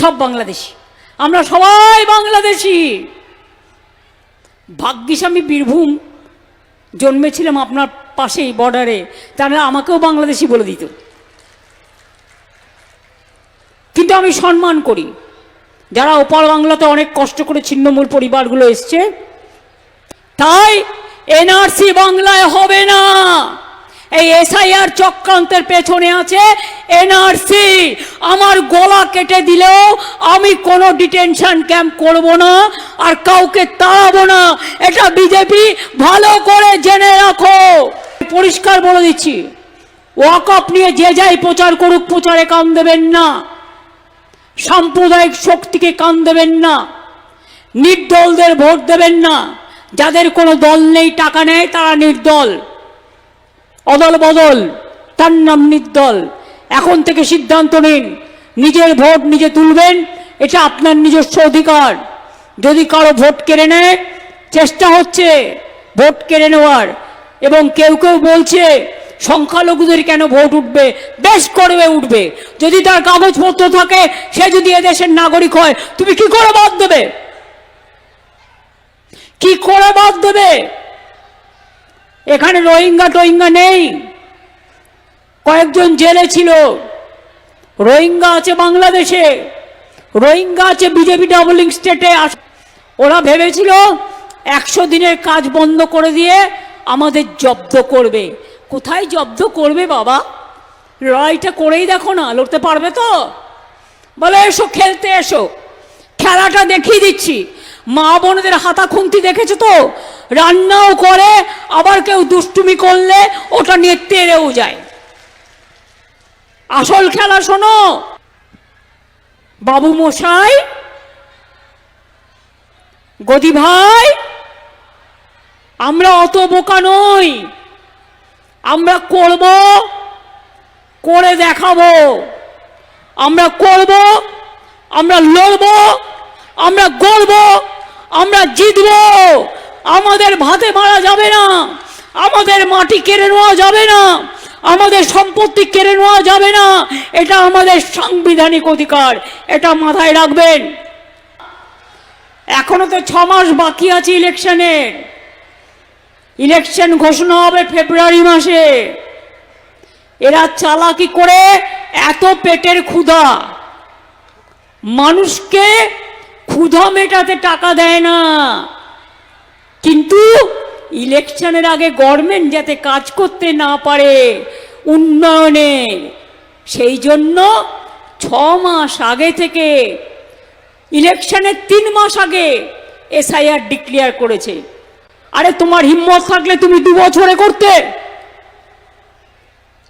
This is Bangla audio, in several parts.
সব বাংলাদেশি। আমরা সবাই বাংলাদেশি। ভাগ্যিস আমি বীরভূম জন্মেছিলাম আপনার পাশেই বর্ডারে তাহলে আমাকেও বাংলাদেশি বলে দিত। কিন্তু আমি সম্মান করি। যারা ওপার বাংলাতে অনেক কষ্ট করে ছিন্নমূল পরিবারগুলো এসছে, তাই এনআরসি বাংলায় হবে না। এই এসআইআর চক্রান্তের পেছনে আছে এনআরসি। আমার গলা কেটে দিলেও আমি কোনো ডিটেনশন ক্যাম্প করব না আর কাউকে তাড়াবো না। এটা বিজেপি ভালো করে জেনে রাখো। পরিষ্কার বলে দিচ্ছি ওয়াকআপ নিয়ে যে যাই প্রচার করুক, প্রচারে কান দেবেন না। সাম্প্রদায়িক শক্তিকে কান দেবেন না। নির্দলদের ভোট দেবেন না। যাদের কোনো দল নেই, টাকা নেয় তারা নির্দল। অদল বদল, তার নাম নির্দল। এখন থেকে সিদ্ধান্ত নিন, নিজের ভোট নিজে তুলবেন, এটা আপনার নিজস্ব অধিকার। যদি কারও ভোট কেড়ে নেয়, চেষ্টা হচ্ছে ভোট কেড়ে নেওয়ার। এবং কেউ কেউ বলছে, সংখ্যালঘুদের কেন ভোট উঠবে? বেশ করবে উঠবে। যদি তার কাগজপত্র থাকে, সে যদি এদেশের নাগরিক হয়, তুমি কি করে বাদ দেবে? কি করে বাদ দেবে? এখানে রোহিঙ্গা টোহিঙ্গা নেই। কয়েকজন জেলে ছিল। রোহিঙ্গা আছে বাংলাদেশে। রোহিঙ্গা আছে বিজেপি ডাবলিং স্টেটে। ওরা ভেবেছিল একশো দিনের কাজ বন্ধ করে দিয়ে আমাদের জব্দ করবে। কোথায় জব্দ করবে বাবা? লড়াইটা করেই দেখো না, লড়তে পারবে তো? বলে, এসো, খেলতে এসো। খেলাটা দেখিয়ে দিচ্ছি। মা বোনদের হাতা খুন্তি দেখেছ তো? রান্নাও করে, আবার কেউ দুষ্টুমি করলে ওটা নিয়ে তেড়েও যায়। আসল খেলা শোনো, বাবু মশাই, গদি ভাই, আমরা অত বোকা নই, আমরা করব, করে দেখাবো। আমরা করব, আমরা লড়ব, আমরা গড়ব, আমরা জিতব। আমাদের ভাতে মারা যাবে না। আমাদের মাটি কেড়ে নেওয়া যাবে না। আমাদের সম্পত্তি কেড়ে নেওয়া যাবে না। এটা আমাদের সাংবিধানিক অধিকার। এটা মাথায় রাখবেন। এখনও তো ছ মাস বাকি আছে ইলেকশনের ইলেকশন ঘোষণা হবে ফেব্রুয়ারি মাসে। এরা চালাকি করে এত পেটের ক্ষুধা। মানুষকে ক্ষুধা মেটাতে টাকা দেয় না। কিন্তু ইলেকশনের আগে গভর্নমেন্ট যাতে কাজ করতে না পারে উন্নয়নে, সেই জন্য ছ মাস আগে থেকে ইলেকশনের তিন মাস আগে এসআইআর ডিক্লেয়ার করেছে। আরে তোমার হিম্মত থাকলে তুমি দু বছরে করতে।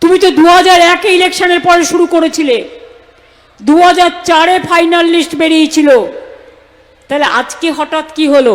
তুমি তো দু হাজার একে ইলেকশনের পরে শুরু করেছিলে। দু হাজার চারে ফাইনাল লিস্ট বেরিয়েছিল। তাহলে আজকে হঠাৎ কি হলো?